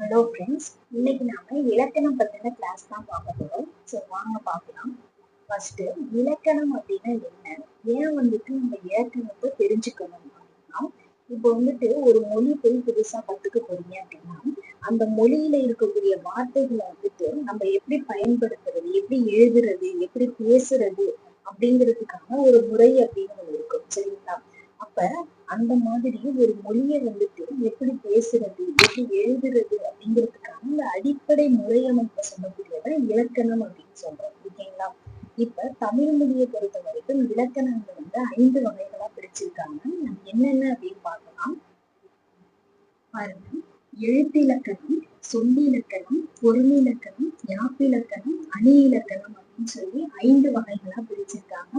Hello friends இன்னைக்கு நாம இலக்கணம் பத்தின கிளாஸ் தான் பார்க்க போறோம். ஸோ வாங்க பார்க்கலாம். ஃபர்ஸ்ட் இலக்கணம் அப்படின்னா என்ன? ஏன் வந்துட்டு நம்ம இலக்கணத்தை தெரிஞ்சுக்கணும் அப்படின்னா இப்போ வந்துட்டு ஒரு மொழி போய் புதுசா கத்துக்க போறீங்க அப்படின்னா அந்த மொழியில இருக்கக்கூடிய வார்த்தைகளை வந்துட்டு நம்ம எப்படி பயன்படுத்துறது எப்படி எழுதுறது எப்படி பேசுறது அப்படிங்கிறதுக்கான ஒரு முறை அப்படின்னு இருக்கும். சரிங்களா? அப்ப அந்த மாதிரி ஒரு மொழியை வந்துட்டு எப்படி பேசுறது எப்படி எழுதுறது அப்படிங்கிறதுக்கான அந்த அடிப்படை முறையமைப்பை சொல்லக்கூடியதான் இலக்கணம் அப்படின்னு சொல்றோம். ஓகேங்களா? இப்ப தமிழ் மொழியை பொறுத்த வரைக்கும் இலக்கணங்கள் வந்து ஐந்து வகைகளா பிரிச்சிருக்காங்க. நம்ம என்னென்ன அப்படின்னு பார்க்கலாம். பாருங்க. எழுத்திலக்கணம் சொல்லிலக்கணம் பொருளிலக்கணம் யாப்பிலக்கணம் அணி இலக்கணம் அப்படின்னு சொல்லி ஐந்து வகைகளா பிரிச்சிருக்காங்க.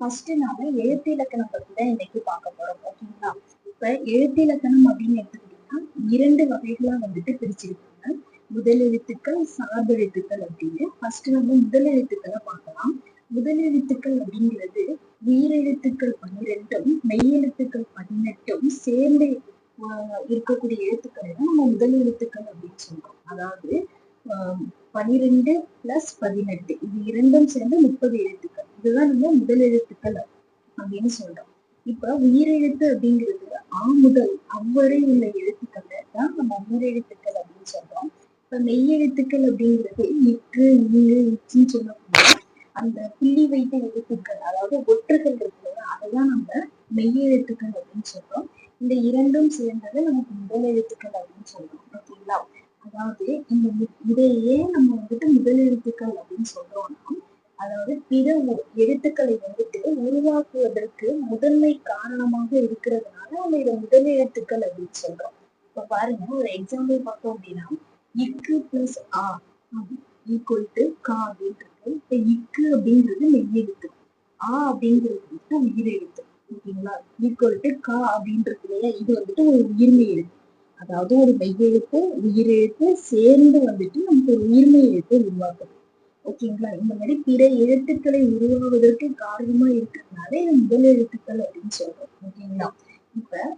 ஃபர்ஸ்ட் நாம எழுத்து இலக்கணம் பத்தி தான் இன்னைக்கு பார்க்க போறோம் ஓகேங்களா இப்ப எழுத்து இலக்கணம் அப்படின்னு எடுத்துக்கிட்டீங்கன்னா இரண்டு வகைகளா வந்துட்டு பிரிச்சிருக்காங்க. முதல் எழுத்துக்கள் சார்பு எழுத்துக்கள் அப்படின்னு. ஃபர்ஸ்ட் நம்ம முதல் எழுத்துக்களை பார்க்கலாம். முதல் எழுத்துக்கள் அப்படிங்கிறது உயிரெழுத்துக்கள் பன்னிரெண்டும் மெய்யெழுத்துக்கள் பதினெட்டும் சேர்ந்து ஆஹ் இருக்கக்கூடிய எழுத்துக்களை தான் நம்ம முதல் எழுத்துக்கள் அப்படின்னு சொல்றோம். அதாவது ஆஹ் பனிரெண்டு பிளஸ் பதினெட்டு இது இரண்டும் சேர்ந்து முப்பது எழுத்துக்கள். அதுதான் நம்ம முதல் எழுத்துக்கள் அப்படின்னு சொல்றோம். இப்ப உயிரெழுத்து அப்படிங்கிறது ஆ முதல் அவ்வரை உள்ள எழுத்துக்களை தான் நம்ம உயிரெழுத்துக்கள் அப்படின்னு சொல்றோம். இப்ப மெய்யெழுத்துக்கள் அப்படிங்கிறது இற்று இங்கு இச்சுன்னு சொல்லக்கூடிய அந்த புள்ளி வைத்த எழுத்துக்கள் அதாவது ஒற்றுகள் இருக்கிறது அதைதான் நம்ம மெய்யெழுத்துக்கள் அப்படின்னு சொல்றோம். இந்த இரண்டும் சேர்ந்தது நமக்கு முதல் எழுத்துக்கள் அப்படின்னு சொல்றோம். ஓகேங்களா? அதாவது இந்த இதையே நம்ம வந்துட்டு முதல் எழுத்துக்கள் அப்படின்னு சொல்றோம். அதாவது பிற எழுத்துக்களை வந்துட்டு உருவாக்குவதற்கு முதன்மை காரணமாக இருக்கிறதுனால நம்ம இதை முதல் எழுத்துக்கள் அப்படின்னு சொல்றோம். இப்ப பாருங்க ஒரு எக்ஸாம்பிள் பார்த்தோம் அப்படின்னா இக்கு பிளஸ் ஆ ஈக்குவல் டு கா அப்படின்னு இருக்கு இப்ப இக்கு அப்படின்றது மெய்யெழுத்து ஆ அப்படிங்கிறது வந்துட்டு உயிரெழுத்து ஓகேங்களா? ஈக்குவல் டு கா அப்படின்றது இல்லையா? இது வந்துட்டு ஒரு உயிர்மை எழுத்து. அதாவது ஒரு மெய்யெழுத்து உயிரெழுத்து சேர்ந்து வந்துட்டு நமக்கு ஒரு உயிர்மை எழுத்தை உருவாக்குது. ஓகேங்களா? இந்த மாதிரி பிற எழுத்துக்களை உருவாவதற்கு காரணமா இருக்கிறதுனால இது முதல் எழுத்துக்கள் அப்படின்னு சொல்றோம். ஓகேங்களா? இப்ப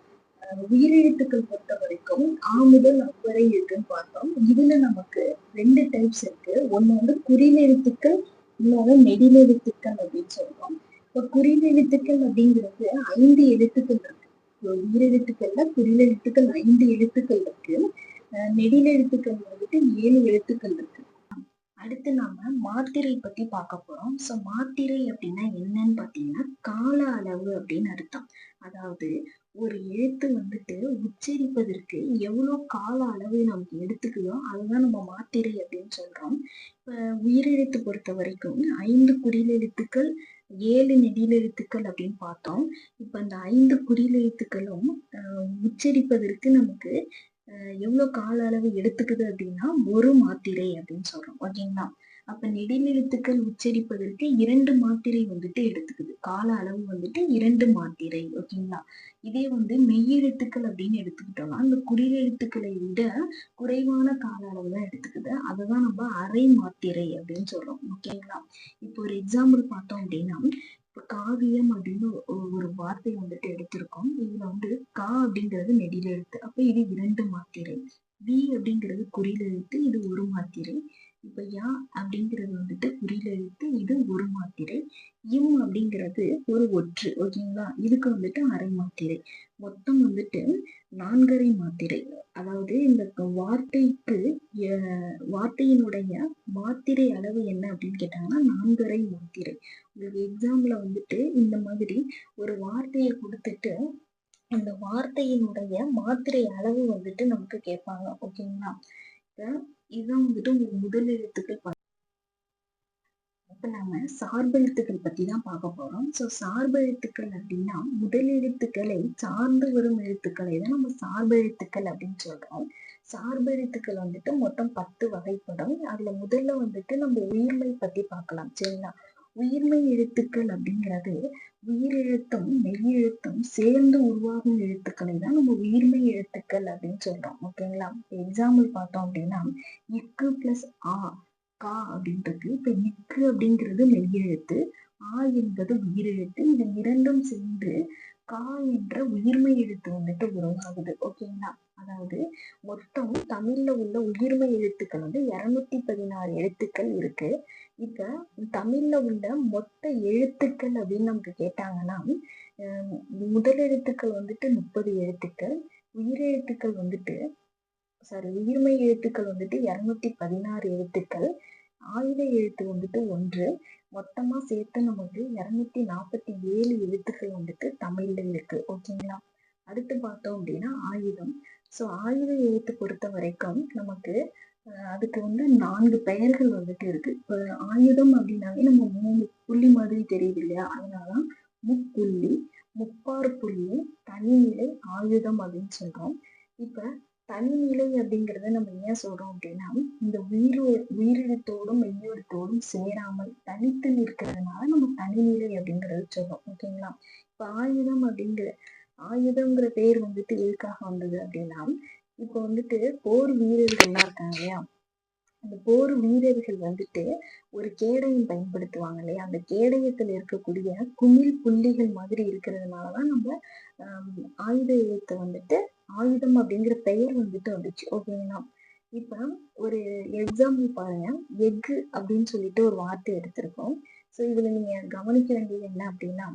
உயிரெழுத்துக்கள் பொறுத்த வரைக்கும் ஆ முதல் அவ்வரை இருக்குன்னு பார்த்தோம். இதுல நமக்கு ரெண்டு டைப்ஸ் இருக்கு. ஒன்னு வந்து குறிநெழுத்துக்கள் எழுத்துக்கள் இன்னொன்னு அப்படின்னு சொல்றோம். இப்ப குறிநெழுத்துக்கள் அப்படிங்கிறது ஐந்து எழுத்துக்கள் இருக்கு. உயிரெழுத்துக்கள்ல குறிநெழுத்துக்கள் ஐந்து எழுத்துக்கள் இருக்கு. அஹ், எழுத்துக்கள் வந்துட்டு ஏழு எழுத்துக்கள் இருக்கு. அடுத்து நாம மாத்திரை பத்தி பார்க்க போறோம். ஸோ மாத்திரை அப்படின்னா என்னன்னு பார்த்தீங்கன்னா கால அளவு அப்படின்னு அர்த்தம். அதாவது ஒரு எழுத்து வந்துட்டு உச்சரிப்பதற்கு எவ்வளோ கால அளவு நமக்கு எடுத்துக்குதோ அதுதான் நம்ம மாத்திரை அப்படின்னு சொல்றோம். இப்போ உயிரெழுத்து பொறுத்த வரைக்கும் ஐந்து குறிலெழுத்துக்கள் ஏழு நெடிலெழுத்துக்கள் அப்படின்னு பார்த்தோம். இப்போ அந்த ஐந்து குறிலெழுத்துக்களும் உச்சரிப்பதற்கு நமக்கு எவ்வளவு கால அளவு எடுத்துக்குது அப்படின்னா ஒரு மாத்திரை அப்படின்னு சொல்றோம். ஓகேங்களா அப்ப நெடிலெழுத்துக்கள் உச்சரிப்பதற்கு இரண்டு மாத்திரை வந்துட்டு எடுத்துக்குது. கால அளவு வந்துட்டு இரண்டு மாத்திரை ஓகேங்களா இதே வந்து மெய்யெழுத்துக்கள் அப்படின்னு எடுத்துக்கிட்டோம்னா அந்த குறில் எழுத்துக்களை விட குறைவான கால அளவு தான் எடுத்துக்குது. அதுதான் நம்ம அரை மாத்திரை அப்படின்னு சொல்றோம். ஓகேங்களா இப்போ ஒரு எக்ஸாம்பிள் பார்த்தோம் அப்படின்னா காவியம் அப்படின்னு ஒரு வார்த்தை வந்துட்டு எடுத்திருக்கோம். இதுல வந்து கா அப்படிங்கிறது நெடில் எழுத்து. அப்ப இது இரண்டு மாத்திரை. வி அப்படிங்கிறது குறில் எழுத்து இது ஒரு மாத்திரை. இப்போ யா அப்படிங்கிறது வந்துட்டு குறில் எழுத்து இது ஒரு மாத்திரை. இம் அப்படிங்கிறது ஒரு ஒற்று. ஓகேங்களா? இதுக்கு வந்துட்டு அரை மாத்திரை. மொத்தம் வந்துட்டு நான்கரை மாத்திரை. அதாவது இந்த வார்த்தைக்கு வார்த்தையினுடைய மாத்திரை அளவு என்ன அப்படின்னு கேட்டாங்கன்னா நான்கரை மாத்திரை. உங்களுக்கு எக்ஸாம்ல வந்துட்டு இந்த மாதிரி ஒரு வார்த்தையை கொடுத்துட்டு அந்த வார்த்தையினுடைய மாத்திரை அளவு வந்துட்டு நமக்கு கேட்பாங்க. ஓகேங்களா? இப்போ இதுதான் வந்துட்டு உங்க முதல் எழுத்துக்கள் பா- இப்ப நாம சார்பெழுத்துக்கள் பத்தி தான் பார்க்க போறோம். சோ சார்பெழுத்துக்கள் அப்படின்னா முதல் எழுத்துக்களை சார்ந்து வரும் எழுத்துக்களை தான் நம்ம சார்பெழுத்துக்கள் அப்படின்னு சொல்றோம். சார்பெழுத்துக்கள் வந்துட்டு மொத்தம் பத்து வகைப்படும். அதுல முதல்ல வந்துட்டு நம்ம உயிர்மை பத்தி பார்க்கலாம். சரிங்களா? உயிர்மை எழுத்துக்கள் அப்படிங்கிறது உயிரெழுத்தும் மெய்யெழுத்தும் சேர்ந்து உருவாகும் எழுத்துக்களை தான் நம்ம உயிர்மை எழுத்துக்கள் அப்படின்னு சொல்றோம். ஓகேங்களா? எக்ஸாம்பிள் பார்த்தோம் அப்படின்னா இக்கு பிளஸ் ஆ கா அப்படின்றது இப்ப இக்கு அப்படிங்கிறது மெய்யெழுத்து. ஆ என்பது உயிரெழுத்து. இது இரண்டும் சேர்ந்து கா என்ற உயிர்மை எழுத்து வந்துட்டு உருவாகுது. ஓகேங்களா அதாவது மொத்தம் தமிழ்ல உள்ள உயிர்மை எழுத்துக்கள் வந்து இரநூத்தி பதினாறு எழுத்துக்கள் இருக்கு. இப்ப தமிழ்ல உள்ள மொத்த எழுத்துக்கள் அப்படின்னு நமக்கு கேட்டாங்கன்னா முதல் எழுத்துக்கள் வந்துட்டு முப்பது எழுத்துக்கள் உயிரெழுத்துக்கள் வந்துட்டு சாரி உயிர்மை எழுத்துக்கள் வந்துட்டு இரநூத்தி பதினாறு எழுத்துக்கள் ஆயுத எழுத்து வந்துட்டு ஒன்று மொத்தமா சேர்த்து நமக்கு இருநூத்தி நாற்பத்தி ஏழு எழுத்துக்கள் வந்துட்டு தமிழ்ல இருக்கு. ஓகேங்களா அடுத்து பார்த்தோம் அப்படின்னா ஆயுதம். ஸோ ஆயுத எழுத்து பொறுத்த வரைக்கும் நமக்கு அதுக்கு வந்து நான்கு பெயர்கள் வந்துட்டு இருக்கு. இப்போ ஆயுதம் அப்படின்னாவே நம்ம மூணு புள்ளி மாதிரி தெரியுது இல்லையா? அதனால முப்புள்ளி முப்பாறு புள்ளி தனிநிலை ஆயுதம் அப்படின்னு சொல்றோம். இப்போ தனிநிலை அப்படிங்கிறத நம்ம ஏன் சொல்றோம் அப்படின்னா இந்த உயிர் உயிரிழத்தோடும் மெய்யெழுத்தோடும் சேராமல் தனித்து நிற்கிறதுனால நம்ம தனிநிலை அப்படிங்கறது சொல்றோம். ஓகேங்களா இப்ப ஆயுதம் அப்படிங்கிற ஆயுதங்கிற பேர் வந்துட்டு எதுக்காக வந்தது அப்படின்னா இப்ப வந்துட்டு போர் வீரர்கள்லாம் இருக்காங்க இல்லையா? அந்த போர் வீரர்கள் வந்துட்டு ஒரு கேடயம் பயன்படுத்துவாங்க இல்லையா? அந்த கேடயத்துல இருக்கக்கூடிய குமிழ் புள்ளிகள் மாதிரி இருக்கிறதுனாலதான் நம்ம ஆயுத எழுத்தை வந்துட்டு ஆயுதம் அப்படிங்கிற பெயர் வந்துட்டு வந்துச்சு. ஓகேங்களா இப்ப ஒரு எக்ஸாம்பிள் பாருங்க. எக்கு அப்படின்னு சொல்லிட்டு ஒரு வார்த்தை எடுத்திருக்கோம். ஸோ இதுல நீங்க கவனிக்க வேண்டியது என்ன அப்படின்னா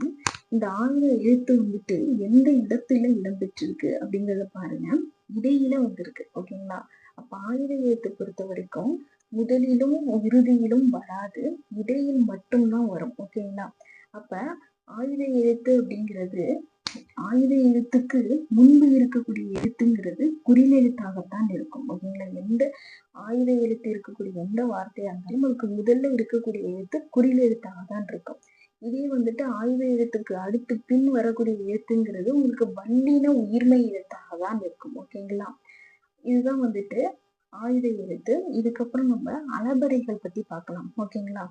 இந்த ஆயுத எழுத்து வந்துட்டு எந்த இடத்துல இடம்பெற்றிருக்கு அப்படிங்கறத பாருங்க. இடையில வந்திருக்கு. ஓகேங்களா அப்ப ஆயுத எழுத்து பொறுத்த வரைக்கும் முதலிலும் இறுதியிலும் வராது. இடையில் மட்டும்தான் வரும். ஓகேங்களா அப்ப ஆயுத எழுத்து அப்படிங்கிறது ஆயுத எழுத்துக்கு முன்பு இருக்கக்கூடிய எழுத்துங்கிறது குறில் எழுத்தாகத்தான் இருக்கும். ஓகேங்களா எந்த ஆயுத எழுத்து இருக்கக்கூடிய எந்த வார்த்தையாக இருந்தாலும் அதுக்கு முதல்ல இருக்கக்கூடிய எழுத்து குறில் எழுத்தாக தான் இருக்கும். இதே வந்துட்டு ஆயுத எழுத்துக்கு அடுத்து பின் வரக்கூடிய எழுத்துங்கிறது உங்களுக்கு வண்டின உயிர்மை எழுத்தாக தான் இருக்கும். ஓகேங்களா? இதுதான் வந்துட்டு ஆயுத எழுத்து இதுக்கப்புறம் நம்ம அலபறைகள் பத்தி பார்க்கலாம். ஓகேங்களா?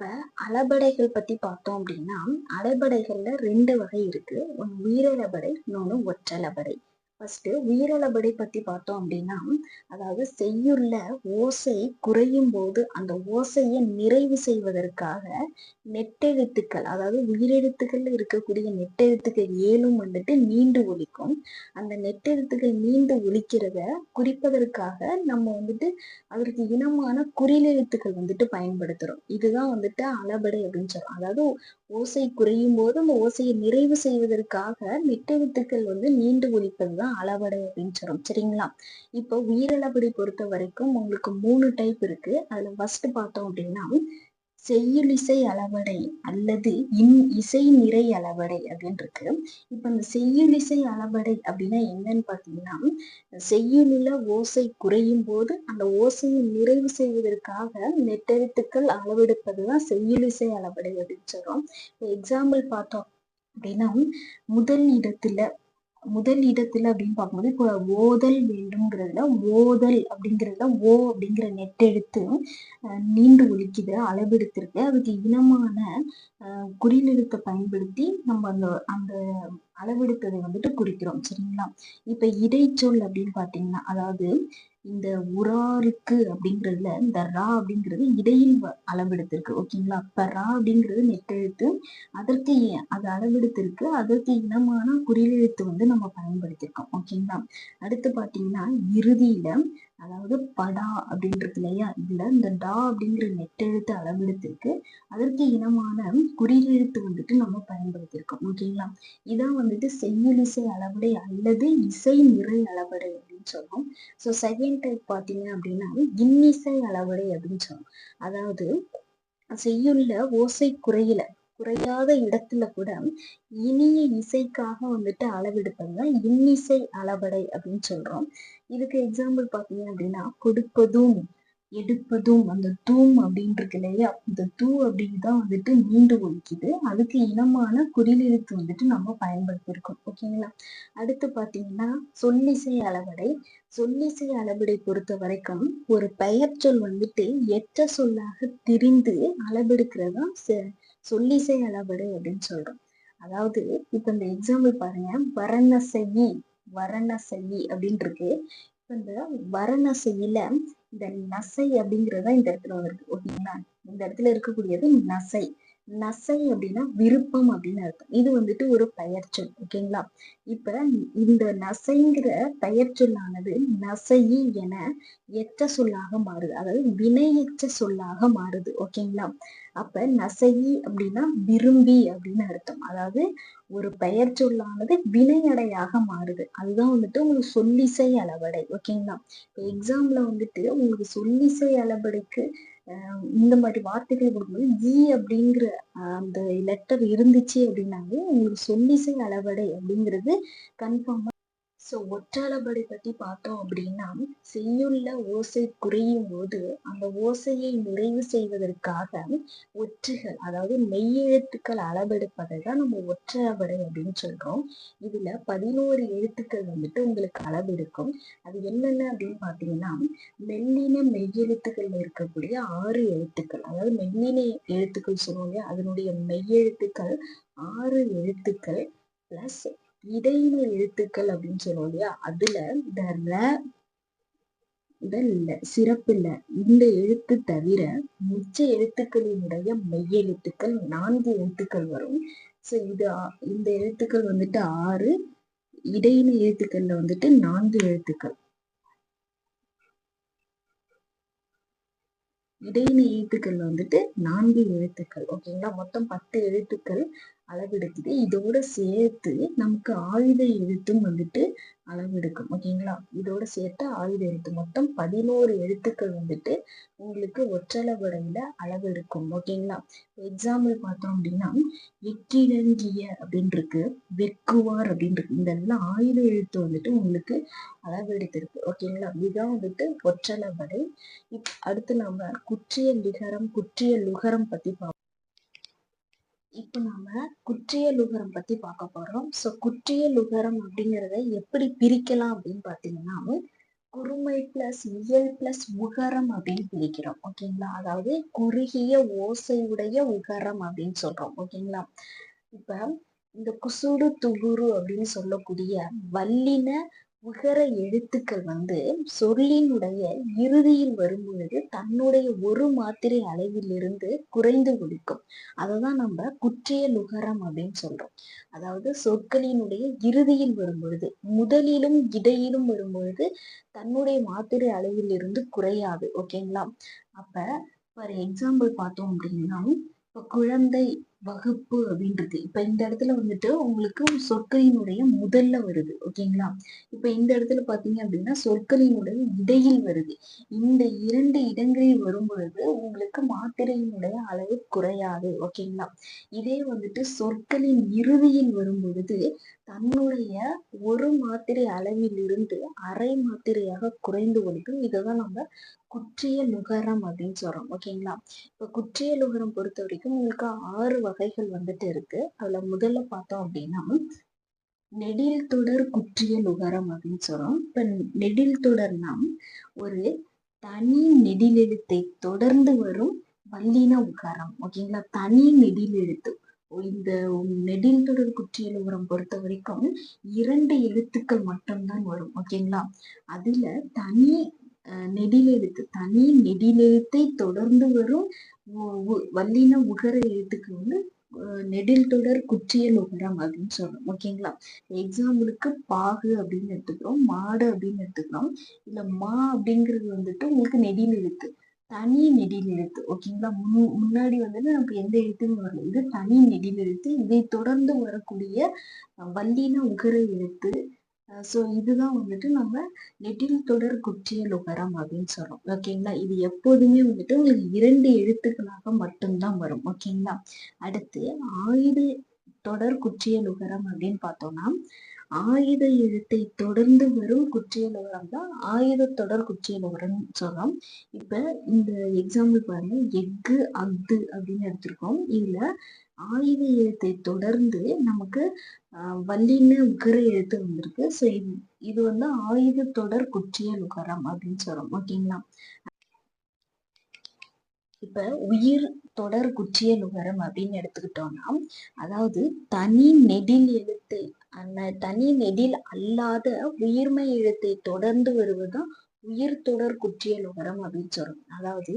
இப்ப அலபடைகள் பத்தி பார்த்தோம் அப்படின்னா அலபடைகளில் ரெண்டு வகை இருக்கு. ஒன்னு வீரலபடை இன்னொன்னு ஒற்றலபடை. ஃபஸ்ட்டு உயிரளபடை பற்றி பார்த்தோம் அப்படின்னா அதாவது செய்யுள்ள ஓசை குறையும் போது அந்த ஓசையை நிறைவு செய்வதற்காக நெட்டெழுத்துக்கள் அதாவது உயிரெழுத்துக்கள் இருக்கக்கூடிய நெட்டெழுத்துக்கள் ஏழும் வந்துட்டு நீண்டு ஒழிக்கும் அந்த நெட்டெழுத்துக்கள் நீண்டு ஒழிக்கிறத குறிப்பதற்காக நம்ம வந்துட்டு அதற்கு இனமான குறிலெழுத்துக்கள் வந்துட்டு பயன்படுத்துகிறோம் இதுதான் வந்துட்டு அளபடை அப்படின்னு சொல்றோம். அதாவது ஓசை குறையும் போது அந்த ஓசையை நிறைவு செய்வதற்காக நெட்டெழுத்துக்கள் வந்து நீண்டு ஒழிப்பது தான் அளவடை அப்படின்னு சொல்றோம். சரிங்களா? இப்போ உயிரளபடை பொறுத்த வரைக்கும் உங்களுக்கு மூணு டைப் இருக்கு. அதுல ஃபர்ஸ்ட் பார்த்தோம் அப்படின்னா செய்யுளிசை அளவடை அல்லது இன் இசை நிறை அளவடை அப்படின்னு இருக்கு. இப்போ இந்த செய்யுளிசை அளவடை அப்படின்னா என்னன்னு பாத்தீங்கன்னா செய்யுளில ஓசை குறையும் போது அந்த ஓசையை நிறைவு செய்வதற்காக நெட்டெழுத்துக்கள் அளவெடுப்பது தான் செய்யுளிசை அளவடை அப்படின்னு சொல்றோம். எக்ஸாம்பிள் பார்த்தோம் அப்படின்னா முதல் இடத்துல முதல் இடத்துல அப்படின்னு பார்க்கும்போது இப்போ ஓதல் வேண்டும்ங்கிறதுல ஓதல் அப்படிங்கிறதுல ஓ அப்படிங்கிற நெட்டெழுத்து அஹ் நீண்டு ஒலிக்குது அளவெடுத்திருக்கு. அதுக்கு இனமான அஹ் குறிலெழுத்தை பயன்படுத்தி நம்ம அந்த அந்த அளவெடுத்ததை வந்துட்டு குறிக்கிறோம். சரிங்களா? இப்போ இடைச்சொல் அப்படின்னு பார்த்தீங்கன்னா அதாவது இந்த உராருக்கு அப்படிங்கிறதுல இந்த ரா அப்படிங்கிறது இடையில் வ- அளவெடுத்திருக்கு. ஓகேங்களா இப்ப ரா அப்படிங்கிறது நெட்டெழுத்து அதற்கு அது அளவெடுத்திருக்கு. அதற்கு இனமான குறிலெழுத்து வந்து நம்ம பயன்படுத்தியிருக்கோம். ஓகேங்களா அடுத்து பாத்தீங்கன்னா இறுதியில அதாவது படா அப்படின்றது இல்லையா? இதுல இந்த டா அப்படிங்கிற நெட்டெழுத்து அளவெடுத்திருக்கு. அதற்கு இனமான குறிலெழுத்து வந்துட்டு நம்ம பயன்படுத்தியிருக்கோம். ஓகேங்களா இதான் வந்துட்டு செய்யுளிசை அளவடை அல்லது இசை நிறை அளவடை அப்படின்னு சொல்றோம். ஸோ செகண்ட் டைப் பார்த்தீங்க அப்படின்னா இன்னிசை அளவடை அப்படின்னு சொல்றோம். அதாவது செய்யுள்ள ஓசை குறையில குறையாத இடத்துல கூட இனிய இசைக்காக வந்துட்டு அளவெடுப்பதுதான் இன்னிசை அளவடை அப்படின்னு சொல்றோம். இதுக்கு எக்ஸாம்பிள் பார்த்தீங்க அப்படின்னா கொடுப்பதும் எடுப்பதும் அந்த தூம் அப்படின்னு இருக்கு இல்லையா? இந்த தூ அப்படிதான் வந்துட்டு நீண்டு ஒழிக்குது. அதுக்கு இனமான குறிலெழுத்து வந்துட்டு நம்ம பயன்படுத்தியிருக்கோம். ஓகேங்களா? அடுத்து பாத்தீங்கன்னா சொல்லிசை அளவடை. சொல்லிசை அளவடை பொறுத்த வரைக்கும் ஒரு பெயர் சொல் வந்துட்டு எற்ற சொல்லாக திரிந்து அளவெடுக்கிறதா சொல்லிசை அளவடை அப்படின்னு சொல்றோம். அதாவது இப்ப இந்த எக்ஸாம்பிள் பாருங்க. வரணசெயி வரணசெயி அப்படின்னு இருக்கு இந்த வரணசையில இந்த நசை அப்படிங்கறதா இந்த இடத்துல வந்திருக்கு. ஓகேங்களா? இந்த இடத்துல இருக்கக்கூடியது நசை. நசை அப்படின்னா விருப்பம் அப்படின்னு அர்த்தம். இது வந்துட்டு ஒரு பெயர்ச்சொல் ஓகேங்களா இப்ப இந்த நசைங்கிற பெயர்ச்சொல்லானது நசையி என எச்ச சொல்லாக மாறுது. அதாவது வினையெச்ச சொல்லாக மாறுது ஓகேங்களா அப்ப நசையி அப்படின்னா விரும்பி அப்படின்னு அர்த்தம். அதாவது ஒரு பெயர் சொல்லானது வினையடையாக மாறுது. அதுதான் வந்துட்டு உங்களுக்கு சொல்லிசை அளவடை ஓகேங்களா இப்போ எக்ஸாம்ல வந்துட்டு உங்களுக்கு சொல்லிசை அளவடைக்கு இந்த மாதிரி வார்த்தைகள் கொடுக்கும்போது ஜி அப்படிங்கிற அந்த லெட்டர் இருந்துச்சு அப்படின்னாவே உங்களுக்கு சொல்லிசை அளவடை அப்படிங்கிறது கன்ஃபார்மா ஸோ ஒற்றளபடை பத்தி பார்த்தோம் அப்படின்னா செய்யுள்ள ஓசை குறையும் போது அந்த ஓசையை நிறைவு செய்வதற்காக ஒற்றுகள் அதாவது மெய்யெழுத்துக்கள் அளவெடுப்பதை தான் நம்ம ஒற்றளபடை அப்படின்னு சொல்றோம். இதுல பதினோரு எழுத்துக்கள் வந்துட்டு உங்களுக்கு அளவெடுக்கும் அது என்னென்ன அப்படின்னு பாத்தீங்கன்னா மெல்லின மெய்யெழுத்துக்கள்ல இருக்கக்கூடிய ஆறு எழுத்துக்கள். அதாவது மெல்லின எழுத்துக்கள் சொல்லுவோம் இல்லையா? அதனுடைய மெய்யெழுத்துக்கள் ஆறு எழுத்துக்கள் பிளஸ் இடையின எழுத்துக்கள் அப்படின்னு சொல்லுவோம் இல்லையா? அதுல இந்த ர இந்த சிறப்பு இல்ல இந்த எழுத்து தவிர மிச்ச எழுத்துக்களினுடைய மெய்யெழுத்துக்கள் நான்கு எழுத்துக்கள் வரும். சோ இது இந்த எழுத்துக்கள் வந்துட்டு ஆறு இடையின எழுத்துக்கள்ல வந்துட்டு நான்கு எழுத்துக்கள். இடையின எழுத்துக்கள் வந்துட்டு நான்கு எழுத்துக்கள். ஓகேங்களா? மொத்தம் பத்து எழுத்துக்கள். அளவெடுக்குது. இதோட சேர்த்து நமக்கு ஆயுத எழுத்தும் வந்துட்டு அளவெடுக்கும். ஓகேங்களா இதோட சேர்த்து ஆயுத எழுத்து. மொத்தம் பதினோரு எழுத்துக்கள் வந்துட்டு உங்களுக்கு ஒற்றளவுடையில அளவெடுக்கும். ஓகேங்களா எக்ஸாம்பிள் பார்த்தோம் அப்படின்னா வெக்கிழங்கிய அப்படின்னு இருக்கு வெக்குவார் அப்படின்னு இருக்கு இதெல்லாம் ஆயுத எழுத்து வந்துட்டு உங்களுக்கு அளவெடுத்திருக்கு. ஓகேங்களா இதுதான் வந்துட்டு ஒற்றளவடை இப் அடுத்து நம்ம குற்றிய லிகரம் குற்றிய லுகரம் பத்தி பார்ப்போம் இப்போ நாம குற்றிய லுகரம் பத்தி பார்க்க போறோம். ஸோ குற்றிய லுகரம் அப்படிங்கிறத எப்படி பிரிக்கலாம் அப்படின்னு பார்த்தீங்கன்னா குறுமை பிளஸ் இயல் பிளஸ் உகரம் அப்படின்னு பிரிக்கிறோம். ஓகேங்களா அதாவது குறுகிய ஓசையுடைய உகரம் அப்படின்னு சொல்றோம். ஓகேங்களா இப்ப இந்த குசுடு துகுரு அப்படின்னு சொல்லக்கூடிய வல்லின உகர எழுத்துக்கள் வந்து சொல்லினுடைய இறுதியில் வரும்பொழுது தன்னுடைய ஒரு மாத்திரை அளவிலிருந்து குறைந்து ஒலிக்கும் அததான் நம்ம குற்றிய லுகரம் அப்படின்னு சொல்றோம். அதாவது சொற்களினுடைய இறுதியில் வரும்பொழுது முதலிலும் இடையிலும் வரும்பொழுது தன்னுடைய மாத்திரை அளவிலிருந்து குறையாது. ஓகேங்களா அப்ப ஃபார் எக்ஸாம்பிள் பார்த்தோம் அப்படின்னா இப்ப குழந்தை வகுப்பு அப்படின்னு இருக்கு இப்ப இந்த இடத்துல வந்துட்டு உங்களுக்கு சொற்களினுடைய முதல்ல வருது. ஓகேங்களா? இப்ப இந்த இடத்துல பாத்தீங்க அப்படின்னா சொற்களினுடைய இடையில் வருது. இந்த இரண்டு இடங்களில் வரும் பொழுது உங்களுக்கு மாத்திரையினுடைய அளவு குறையாது. ஓகேங்களா? இதே வந்துட்டு சொற்களின் இறுதியில் வரும் பொழுது தன்னுடைய ஒரு மாத்திரை அளவிலிருந்து அரை மாத்திரையாக குறைந்து ஒலிக்கும் இதைதான் நம்ம குற்றிய நுகரம் அப்படின்னு சொல்றோம். ஓகேங்களா? இப்ப குற்றிய நுகரம் பொறுத்த வரைக்கும் உங்களுக்கு ஆறு வகைகள் வந்துட்டு இருக்கு. அதுல முதல்ல பார்த்தோம் அப்படின்னா நெடில் தொடர் குற்றிய நுகரம் அப்படின்னு சொல்றோம். இப்ப நெடில் தொடர்னா ஒரு தனி நெடிலெழுத்தை தொடர்ந்து வரும் வல்லின உகாரம். ஓகேங்களா தனி நெடிலெழுத்து. இந்த நெடில் தொடர் குற்றிய லுகரம் பொறுத்த வரைக்கும் இரண்டு எழுத்துக்கள் மட்டும்தான் வரும். ஓகேங்களா அதுல தனி நெடிலெழுத்து தனி நெடிலெழுத்தை தொடர்ந்து வரும் வல்லின உகர எழுத்துக்கு வந்து நெடில் தொடர் குற்றியல் உகரம் அப்படின்னு சொல்றோம். ஓகேங்களா? எக்ஸாம்பிளுக்கு பாகு அப்படின்னு எடுத்துக்கிறோம் மாடு அப்படின்னு எடுத்துக்கிறோம். இல்ல மா அப்படிங்கிறது வந்துட்டு உங்களுக்கு நெடில் எழுத்து தனி நெடில் எழுத்து ஓகேங்களா? முன் முன்னாடி வந்துட்டு நமக்கு எந்த எழுத்துமே வரல. இது தனி நெடில் எழுத்து இதை தொடர்ந்து வரக்கூடிய வல்லின உகர எழுத்து ஸோ இதுதான் வந்துட்டு நம்ம நெட்டில் தொடர் குற்றியல் உகரம் அப்படின்னு சொல்றோம். ஓகேங்களா இது எப்போதுமே வந்துட்டு உங்களுக்கு இரண்டு எழுத்துக்களாக மட்டும்தான் வரும். ஓகேங்களா அடுத்து ஆயுத தொடர் குற்றியல் உகரம் அப்படின்னு பார்த்தோம்னா ஆயுத எழுத்தை தொடர்ந்து வரும் குற்றியல் உகரம் தான் ஆயுத தொடர் குற்றியல் உகரம் சொல்றோம். இப்ப இந்த எக்ஸாம்பிள் பாருங்க. எஃகு அஃது அப்படின்னு எடுத்திருக்கோம். இதுல ஆயுத எழுத்தை தொடர்ந்து நமக்கு ஆஹ் வல்லின உகர எழுத்து வந்திருக்கு. ஸோ இது இது வந்து ஆயுத தொடர் குற்றியல் உகரம் அப்படின்னு சொல்றோம். ஓகேங்களா இப்ப உயிர் தொடர் குற்றியல் உகரம் அப்படின்னு எடுத்துக்கிட்டோம்னா அதாவது தனி நெடில் எழுத்தை அந்த தனி நெடில் அல்லாத உயிர்மை எழுத்தை தொடர்ந்து வருவதுதான் உயிர்த்தொடர் குற்றியல் நுகரம் அப்படின்னு சொல்றோம். அதாவது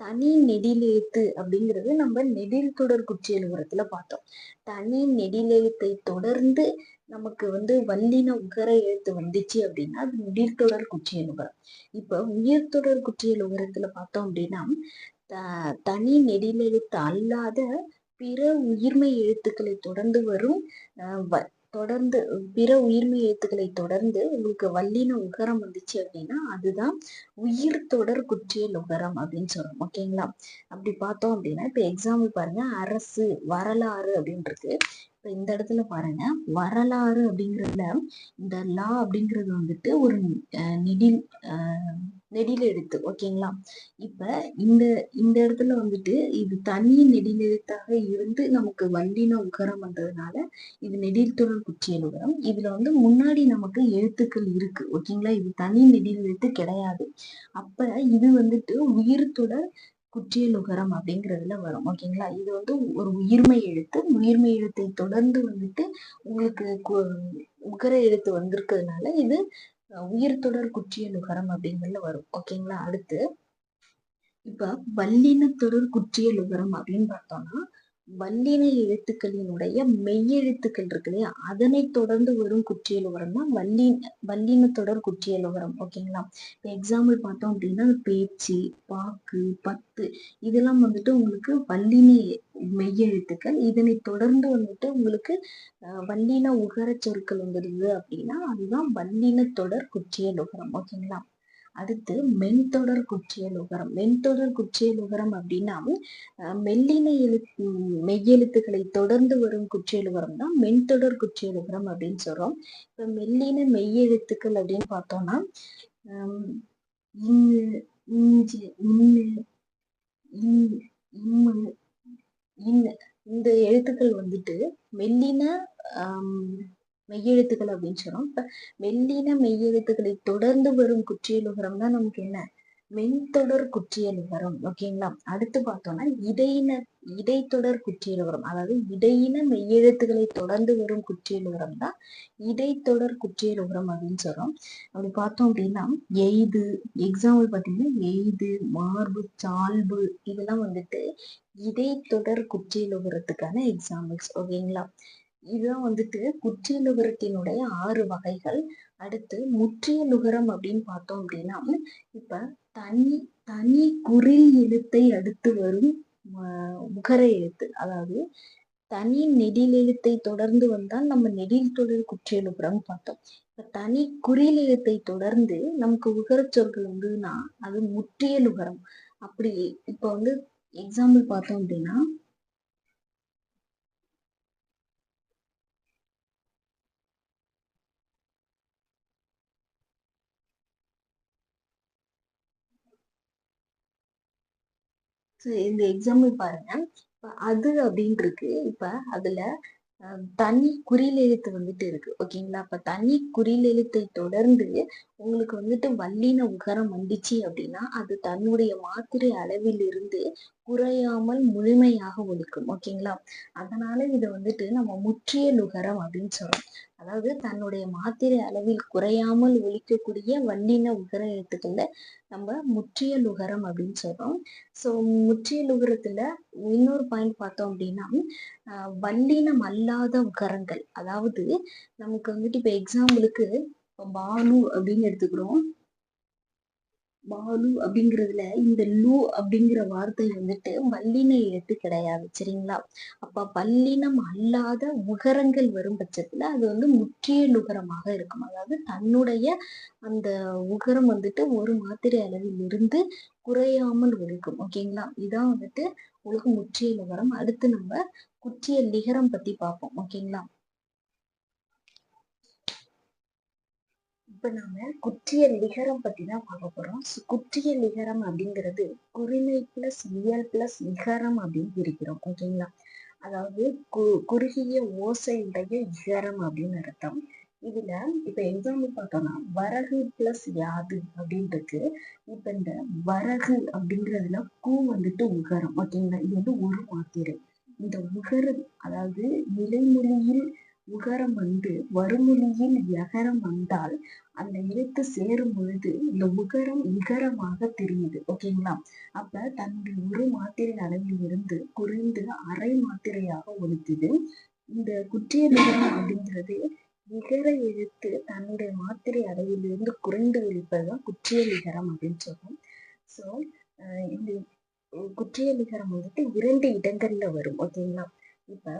தனி நெடிலெழுத்து அப்படிங்கிறது நம்ம நெடில் தொடர் குற்றியல் உரத்துல பார்த்தோம். தனி நெடிலெழுத்தை தொடர்ந்து நமக்கு வந்து வல்லின உகர எழுத்து வந்துச்சு அப்படின்னா அது நெடில் தொடர் குற்றியல் உகரம் இப்ப உயிர்த்தொடர் குற்றியல் உகரத்துல பார்த்தோம் அப்படின்னா த- தனி நெடிலெழுத்து அல்லாத பிற உயிர்மை எழுத்துக்களை தொடர்ந்து வரும் தொடர்ந்து பிற உயிர்மை எழுத்துக்களை தொடர்ந்து உங்களுக்கு வல்லின உகரம் வந்துச்சு அப்படின்னா அதுதான் உயிர் தொடர் குற்றியல் உகரம் அப்படின்னு சொல்றோம். ஓகேங்களா அப்படி பார்த்தோம் அப்படின்னா இப்ப எக்ஸாம்பிள் பாருங்க. அரசு வரலாறு அப்படின்றது. இப்போ இப்ப இந்த இடத்துல பாருங்க. வரலாறு அப்படிங்கிறதுல இந்த லா அப்படிங்கிறது வந்துட்டு ஒரு அஹ், நெடில் நெடில் எழுத்து ஓகேங்களா? இப்ப இந்த இந்த இடத்துல வந்துட்டு இது தனி நெடில் எழுத்தாக இருந்து நமக்கு வல்லின உகரம் வந்ததுனால இது நெடில் தொடர் குற்றியல் உகரம் இதுல வந்து முன்னாடி நமக்கு எழுத்துக்கள் இருக்கு ஓகேங்களா? இது தனி நெடில் எழுத்து கிடையாது. அப்ப இது வந்துட்டு உயிர் தொடர் குற்றியல் உகரம் அப்படிங்கிறதுல வரும் ஓகேங்களா? இது வந்து ஒரு உயிர்மை எழுத்து. உயிர்மை எழுத்தை தொடர்ந்து வந்துட்டு உங்களுக்கு கு- உகர எழுத்து வந்திருக்கிறதுனால இது உயிர் தொடர் குற்றிய லுகரம் அப்படிங்கறதுல வரும். ஓகேங்களா அடுத்து இப்ப வல்லின தொடர் குற்றிய லுகரம் அப்படின்னு பார்த்தோம்னா வல்லின எழுத்துக்களினுடைய மெய்யெழுத்துக்கள் இருக்கு இல்லையா? அதனை தொடர்ந்து வரும் குற்றியல் உரம் தான் வல்லி வல்லின தொடர் குற்றியல் உரம் ஓகேங்களா இப்போ எக்ஸாம்பிள் பார்த்தோம் அப்படின்னா பேச்சு பாக்கு பத்து இதெல்லாம் வந்துட்டு உங்களுக்கு வல்லின மெய்யெழுத்துக்கள். இதனை தொடர்ந்து வந்துட்டு உங்களுக்கு வல்லின உகர சொற்கள் வந்துடுது அப்படின்னா அதுதான் வல்லின தொடர் குற்றியல் உகரம் ஓகேங்களா அடுத்து மென்தொடர் குற்றியல் உகரம் மென்தொடர் குற்றியல் உகரம் அப்படின்னா அஹ், மெல்லின எழுத்து மெய்யெழுத்துக்களை தொடர்ந்து வரும் குற்றியல் உகரம் தான் மென்தொடர் குற்றியல் உகரம் அப்படின்னு சொல்றோம். இப்ப மெல்லின மெய்யெழுத்துக்கள் அப்படின்னு பார்த்தோம்னா இங்கு இஞ்சு இன்னு இம்மு இந்த எழுத்துக்கள் வந்துட்டு மெல்லின மெய்யெழுத்துக்கள் அப்படின்னு சொல்றோம். இப்ப மெல்லின மெய்யெழுத்துக்களை தொடர்ந்து வரும் குற்றியலுகரம் தான் நமக்கு என்ன? மென்தொடர் குற்றியலுகரம். ஓகேங்களா அடுத்து பார்த்தோம்னா இடையின இடைத்தொடர் குற்றியலுகரம். அதாவது இடையின மெய்யெழுத்துக்களை தொடர்ந்து வரும் குற்றியலுகரம் தான் இடைத்தொடர் குற்றியலுகரம் அப்படின்னு சொல்றோம். அப்படி பார்த்தோம் அப்படின்னா எய்து எக்ஸாம்பிள் பார்த்தீங்கன்னா எய்து மார்பு சால்பு இதெல்லாம் வந்துட்டு இடைத்தொடர் குற்றியலுகரத்துக்கான எக்ஸாம்பிள்ஸ் ஓகேங்களா இதுதான் வந்துட்டு குற்றியலுகரத்தினுடைய ஆறு வகைகள். அடுத்து முற்றியலுகரம் அப்படின்னு பார்த்தோம் அப்படின்னா இப்ப தனி தனி குறில் எழுத்தை அடுத்து வரும் முகர எழுத்து. அதாவது தனி நெடில் எழுத்தை தொடர்ந்து வந்தால் நம்ம நெடில் தொடர் குற்றியலுகரம் பார்த்தோம். இப்ப தனி குறில் எழுத்தை தொடர்ந்து நமக்கு உகரச் சொற்கள் வந்ததுன்னா அது முற்றியலுகரம். அப்படி இப்ப வந்து எக்ஸாம்பிள் பார்த்தோம் அப்படின்னா இந்த எக்ஸாம்பிள் பாருங்க. அது அப்படின்னு இருக்கு இப்ப அதுல தனி குறிலெழுத்து வந்துட்டு இருக்கு. ஓகேங்களா? அப்ப தனி குறியில் எழுத்தை தொடர்ந்து உங்களுக்கு வந்துட்டு வல்லின உகரம் வந்துச்சு அப்படின்னா அது தன்னுடைய மாத்திரை அளவிலிருந்து குறையாமல் முழுமையாக ஒலிக்கும். ஓகேங்களா அதனால இதை வந்துட்டு நம்ம முற்றிய லுகரம் அப்படின்னு சொல்றோம். அதாவது தன்னுடைய மாத்திரை அளவில் குறையாமல் ஒழிக்கக்கூடிய வல்லின உகர எழுத்துக்கள்ல நம்ம முற்றிய லுகரம் அப்படின்னு சொல்றோம். ஸோ முற்றிய லுகரத்துல இன்னொரு பாயிண்ட் பார்த்தோம் அப்படின்னா வல்லினம் அல்லாத உகரங்கள். அதாவது நமக்கு வந்துட்டு இப்ப எக்ஸாம்பிளுக்கு பானு அப்படின்னு எடுத்துக்கிறோம். பாலு அப்படிங்கிறதுல இந்த லூ அப்படிங்கிற வார்த்தை வந்துட்டு வல்லின எழுத்து கிடையாது சரிங்களா? அப்ப வல்லினம் அல்லாத உகரங்கள் வரும் பட்சத்துல அது வந்து முற்றிய நுகரமாக இருக்கும். அதாவது தன்னுடைய அந்த உகரம் வந்துட்டு ஒரு மாத்திரை அளவில் இருந்து குறையாமல் ஒலிக்கும் ஓகேங்களா? இதான் வந்துட்டு உலக முற்றிய நுகரம். அடுத்து நம்ம குற்றிய லிகரம் பத்தி பார்ப்போம் ஓகேங்களா? இப்ப நாம குற்றிய நிகரம் பத்தி தான் பார்க்க போறோம். குற்றிய நிகரம் அப்படிங்கிறது குறிமை பிளஸ் இயல் பிளஸ் நிகரம் அப்படின்னு பிரிக்கிறோம். ஓகேங்களா அதாவது கு குறுகிய ஓசையுடைய இகரம் அப்படின்னு அர்த்தம். இதுல இப்ப எக்ஸாம்பிள் பார்த்தோம்னா வரகு பிளஸ் யாது அப்படின்னு இருக்கு இப்ப இந்த வரகு அப்படிங்கிறதுல கூ வந்துட்டு உகரம். ஓகேங்களா இது வந்து ஒரு மாத்திரை இந்த உகரம் அதாவது நிலைமொழியில் உகரம் வந்து வறுமொழியில் எகரம் வந்தால் அந்த எழுத்து சேரும் பொழுது இந்த உகரம் இகரமாக தெரியுது. ஓகேங்களா? அப்ப தன்னுடைய ஒரு மாத்திரை அளவில் இருந்து குறைந்து அரை மாத்திரையாக ஒலிக்குது இந்த குற்றிய நிகரம் அப்படிங்கிறது நிகர எழுத்து தன்னுடைய மாத்திரை அளவிலிருந்து குறைந்து ஒழிப்பதுதான் குற்றியலிகரம் அப்படின்னு சொல்றோம். ஸோ இந்த குற்றியலிகரம் வந்துட்டு இரண்டு இடங்கள்ல வரும். ஓகேங்களா? இப்ப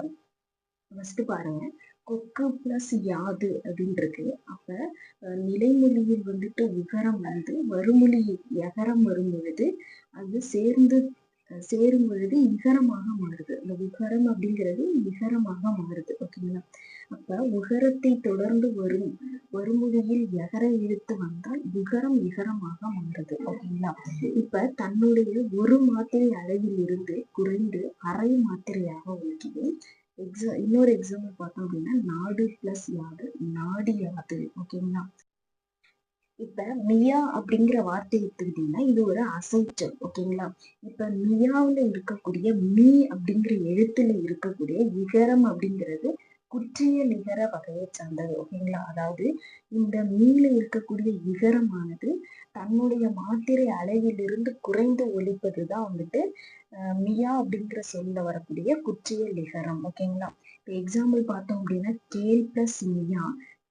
ஃபர்ஸ்ட் பாருங்க. கொக்கு பிளஸ் யாது அப்படின்றது. அப்ப நிலைமொழியில் வந்துட்டு உகரம் வந்து வறுமொழி எகரம் வரும் பொழுது அது சேர்ந்து சேரும் பொழுது இகரமாக மாறுது. அந்த உகரம் அப்படிங்கிறது இகரமாக மாறுது. ஓகேங்களா அப்ப உகரத்தை தொடர்ந்து வரும் வருமொழியில் எகர எழுத்து வந்தால் உகரம் இகரமாக மாறுது. ஓகேங்களா இப்ப தன்னுடைய ஒரு மாத்திரை அளவில் இருந்து குறைந்து அரை மாத்திரையாக ஒழிக்குது எக்ஸா இன்னொரு எக்ஸாம்பிள் பார்த்தோம் அப்படின்னா நாடு பிளஸ் யாது நாடி யாது ஓகேங்களா இப்ப மியா அப்படிங்கிற வார்த்தை எடுத்துக்கிட்டீங்கன்னா இது ஒரு அசைச்சல் ஓகேங்களா இப்ப மியாவுல இருக்கக்கூடிய மீ அப்படிங்கிற எழுத்துல இருக்கக்கூடிய இகரம் அப்படிங்கிறது குற்றிய நிகர வகையை சார்ந்தது ஓகேங்களா அதாவது இந்த மீல இருக்கக்கூடிய இகரமானது தன்னுடைய மாத்திரை அளவிலிருந்து குறைந்து ஒழிப்பதுதான் வந்துட்டு மியா அப்படிங்கிற சொல்ல வரக்கூடிய குற்றிய லிகரம் ஓகேங்களா? இப்போ எக்ஸாம்பிள் பார்த்தோம் அப்படின்னா கேல் பிளஸ் மியா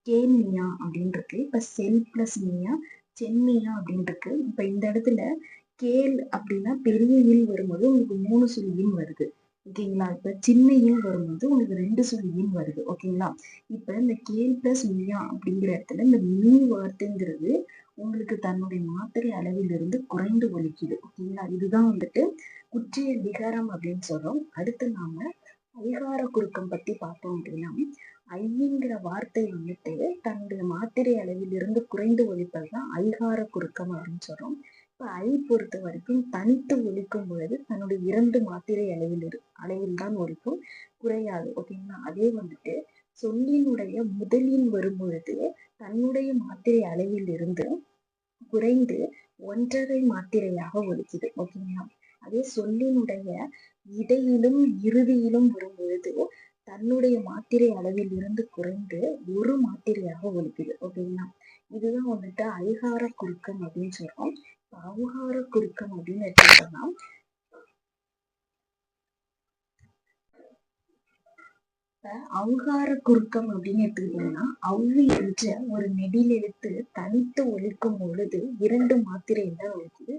கேன்மியா அப்படின்னு இருக்கு இப்ப செல் பிளஸ் மியா சென்மியா அப்படின்னு இருக்கு இப்ப இந்த இடத்துல கேல் அப்படின்னா பெரிய இல் வரும்போது உங்களுக்கு மூணு சொல்லியும் வருது. ஓகேங்களா? இப்ப சின்ன இல் வரும்போது உங்களுக்கு ரெண்டு சொல்லியும் வருது. ஓகேங்களா? இப்ப இந்த கேல் பிளஸ் மியா அப்படிங்கிற இடத்துல இந்த மீ வார்த்தைங்கிறது உங்களுக்கு தன்னுடைய மாத்திரை அளவிலிருந்து குறைந்து ஒழிக்குது ஓகேங்களா இதுதான் வந்துட்டு குற்றிய விகாரம் அப்படின்னு சொல்றோம். அடுத்து நாம அதிகார குறுக்கம் பத்தி பார்த்தோம் அப்படின்னா ஐங்கிற வார்த்தை வந்துட்டு தன்னுடைய மாத்திரை அளவிலிருந்து குறைந்து ஒழிப்பது தான் ஐகார குறுக்கம் அப்படின்னு சொல்றோம். இப்ப ஐ பொறுத்த வரைக்கும் தனித்து ஒழிக்கும் பொழுது தன்னுடைய இரண்டு மாத்திரை அளவில் இரு அளவில் தான் ஒழிக்கும் குறையாது ஓகேங்களா அதே வந்துட்டு சொல்லினுடைய முதலில் வரும்பொழுது தன்னுடைய மாத்திரை அளவில் இருந்து குறைந்து ஒன்றரை மாத்திரையாக ஒழிக்குது ஓகேங்களா அதே சொல்லினுடைய இடையிலும் இறுதியிலும் வரும்பொழுது தன்னுடைய மாத்திரை அளவில் இருந்து குறைந்து ஒரு மாத்திரையாக ஒழிக்குது ஓகேங்களா இதுதான் வந்துட்டு அதிகார குறுக்கம் அப்படின்னு சொல்றோம். அவுகார குறுக்கம் அப்படின்னு எடுத்துக்கிட்டோம்னா அவுகார குறுக்கம் அப்படின்னு எடுத்துக்கிட்டோம்னா அவ்வு என்ற ஒரு நெடில் எடுத்து தனித்து ஒழிக்கும் பொழுது இரண்டு மாத்திரை தான் ஒழிக்குது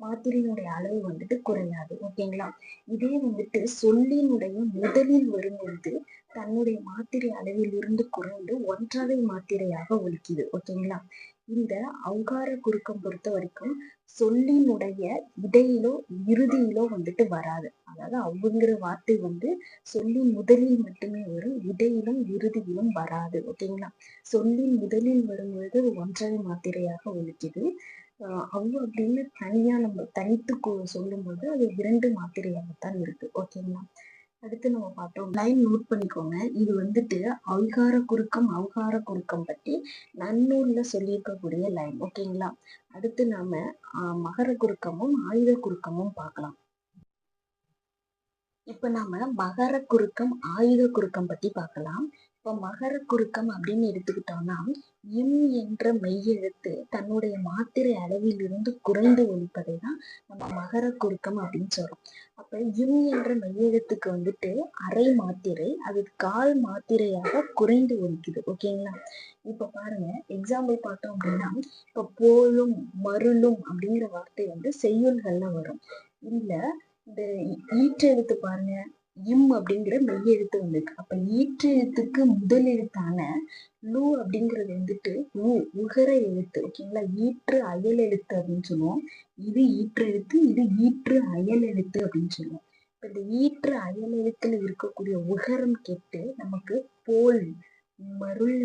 மாத்திரையினுடைய அளவு வந்துட்டு குறையாது. ஓகேங்களா இதே வந்துட்டு சொல்லினுடைய முதலில் வரும்பொழுது தன்னுடைய மாத்திரை அளவில் இருந்து குறைந்து ஒன்றரை மாத்திரையாக ஒழிக்குது ஓகேங்களா இந்த அவுகார குறுக்கம் பொறுத்த வரைக்கும் சொல்லினுடைய இடையிலோ இறுதியிலோ வந்துட்டு வராது. அதாவது அவங்கிற வார்த்தை வந்து சொல்லி முதலில் மட்டுமே வரும் இடையிலும் இறுதியிலும் வராது. ஓகேங்களா சொல்லின் முதலில் வரும்பொழுது ஒன்றரை மாத்திரையாக ஒழிக்குது. அவங்க அப்படின்னு தனியா நம்ம தனித்து சொல்லும்போது அது இரண்டு மாத்திரையாகத்தான் இருக்கு. ஓகேங்களா அடுத்து நம்ம பார்த்தோம். லைன் நோட் பண்ணிக்கோங்க. இது வந்துட்டு அவிகார குறுக்கம் அவகார குறுக்கம் பற்றி நன்னூல்ல சொல்லியிருக்கக்கூடிய லைன் ஓகேங்களா அடுத்து நாம மகர குறுக்கமும் ஆயுத குறுக்கமும் பார்க்கலாம். இப்ப நாம மகர குறுக்கம் ஆயுத குறுக்கம் பத்தி பார்க்கலாம். இப்போ மகர குறுக்கம் அப்படின்னு எடுத்துக்கிட்டோம்னா இம் என்ற மெய்யெழுத்து தன்னுடைய மாத்திரை அளவில் இருந்து குறைந்து ஒழிப்பதை தான் நம்ம மகர குறுக்கம் அப்படின்னு சொல்றோம். அப்ப இம் என்ற மெய்யெழுத்துக்கு வந்துட்டு அரை மாத்திரை அது கால் மாத்திரையாக குறைந்து ஒழிக்குது. ஓகேங்களா இப்ப பாருங்க எக்ஸாம்பிள் பார்த்தோம் அப்படின்னா இப்ப போலும் மருளும் அப்படிங்கிற வார்த்தை வந்து செய்யுள்கள்ல வரும். இல்ல இந்த ஈற்றெழுத்து பாருங்க. இம் அப்படிங்கிற மெய் எழுத்து வந்திருக்கு. அப்ப ஈற்று எழுத்துக்கு முதல் எழுத்தான லு அப்படிங்கிறது வந்துட்டு உ உகர எழுத்து ஓகேங்களா? ஈற்று அயல் எழுத்து அப்படின்னு சொல்லுவோம். இது ஈற்று எழுத்து இது ஈற்று அயல் எழுத்து அப்படின்னு சொல்லுவோம். இப்ப இந்த ஈற்று அயல் எழுத்துல இருக்கக்கூடிய உகரம் கெட்டு நமக்கு போல் மருள்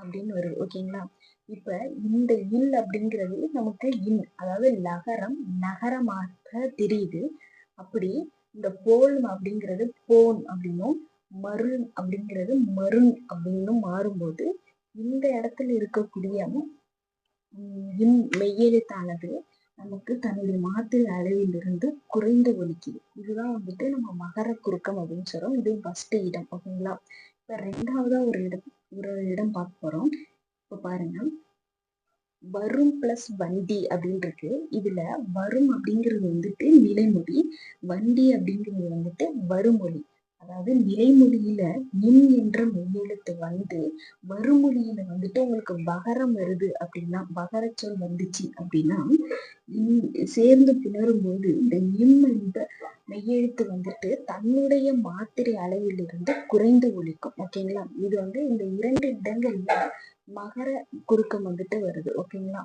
அப்படின்னு வருது ஓகேங்களா? இப்ப இந்த இல் அப்படிங்கிறது நமக்கு இன் அதாவது லகரம் நகரமாக தெரியுது. அப்படி இந்த போல் அப்படிங்கிறது போன் அப்படின்னும் மருள் அப்படிங்கிறது மருண் அப்படின்னும் மாறும்போது இந்த இடத்துல இருக்கக்கூடிய இம் மெய்யெழுத்தானது நமக்கு தன்னுடைய மாத்திரை அளவிலிருந்து குறைந்து ஒலிக்குது. இதுதான் வந்துட்டு நம்ம மகர குறுக்கம் அப்படின்னு சொல்றோம். இது ஃபர்ஸ்ட் இடம் ஓகேங்களா இப்ப ரெண்டாவதா ஒரு இடம் ஒரு இடம் பார்க்க போறோம். இப்ப பாருங்க. வரும் பிளஸ் வண்டி அப்படின்னு இருக்கு இதுல வரும் அப்படிங்கிறது வந்துட்டு நிலைமொழி வண்டி அப்படிங்கிறது வந்துட்டு வருமொழி. அதாவது நிலைமொழியில நின் என்ற மெய்யெழுத்து வந்து வருமொழியில வந்துட்டு உங்களுக்கு பகரம் வருது அப்படின்னா பகரச்சொல் வந்துச்சு அப்படின்னா சேர்ந்து புணரும் போது இந்த இம் என்ற மெய்யெழுத்து வந்துட்டு தன்னுடைய மாத்திரை அளவிலிருந்து குறைந்து ஒழிக்கும் ஓகேங்களா இது வந்து இந்த இரண்டு இடங்கள்ல மகர குறுக்கம் வந்துட்டு வருது ஓகேங்களா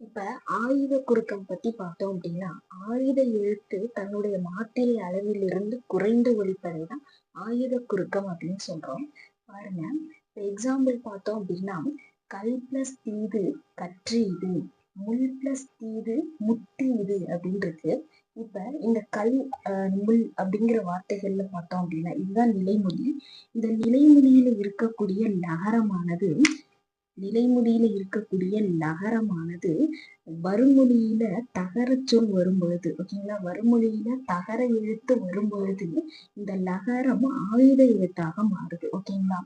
இப்ப ஆயுத குறுக்கம் பத்தி பார்த்தோம் அப்படின்னா ஆயுத எழுத்து தன்னுடைய மாத்திரை அளவிலிருந்து குறைந்து ஒழிப்பதை தான் ஆயுத குறுக்கம் அப்படின்னு சொல்றோம். பாருங்க இப்ப எக்ஸாம்பிள் பார்த்தோம் அப்படின்னா கல் பிளஸ் தீது கற்று இது முள் பிளஸ் தீது முட்டி இது அப்படின்னு இருக்கு. இப்ப இந்த கல் முள் அப்படிங்கிற வார்த்தைகள்ல பார்த்தோம் அப்படின்னா இதுதான் நிலைமொழி. இந்த நிலைமொழியில இருக்கக்கூடிய நகரமானது நிலைமொழியில இருக்கக்கூடிய நகரமானது வருமொழியில தகர சொல் வரும்பொழுது ஓகேங்களா வருமொழியில தகர எழுத்து வரும்பொழுது இந்த லகரம் ஆயுத எழுத்தாக மாறுது ஓகேங்களா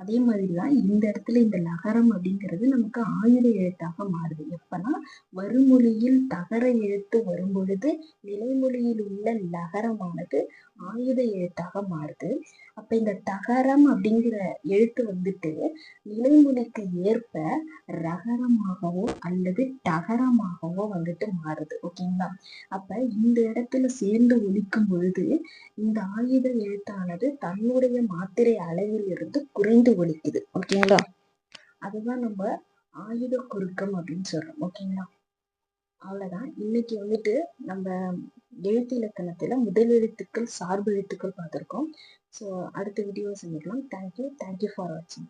அதே மாதிரிதான் இந்த இடத்துல இந்த லகரம் அப்படிங்கிறது நமக்கு ஆயுத எழுத்தாக மாறுது. எப்பனா வருமொழியில் தகர எழுத்து வரும்பொழுது நிலைமொழியில் உள்ள லகரமானது ஆயுத எழுத்தாக மாறுது. அப்ப இந்த தகரம் அப்படிங்கிற எழுத்து வந்துட்டு நிலைமொழிக்கு ஏற்ப ரகரமாகவோ அல்லது டகரமாகவோ வந்துட்டு மாறுது. ஓகேங்களா? அப்ப இந்த இடத்துல சேர்ந்து ஒழிக்கும் பொழுது இந்த ஆயுத எழுத்தானது தன்னுடைய மாத்திரை அளவில் இருந்து குறைந்து ஒழிக்குது ஓகேங்களா? அதுதான் நம்ம ஆயுத குறுக்கம் அப்படின்னு சொல்றோம். ஓகேங்களா? அவ்வளவுதான். இன்னைக்கு வந்துட்டு நம்ம எழுத்து இலக்கணத்துல முதல் எழுத்துக்கள் சார்பு எழுத்துக்கள் பார்த்திருக்கோம். ஸோ அடுத்த வீடியோ சந்திக்கலாம். தேங்க்யூ தேங்க்யூ ஃபார் வாட்சிங்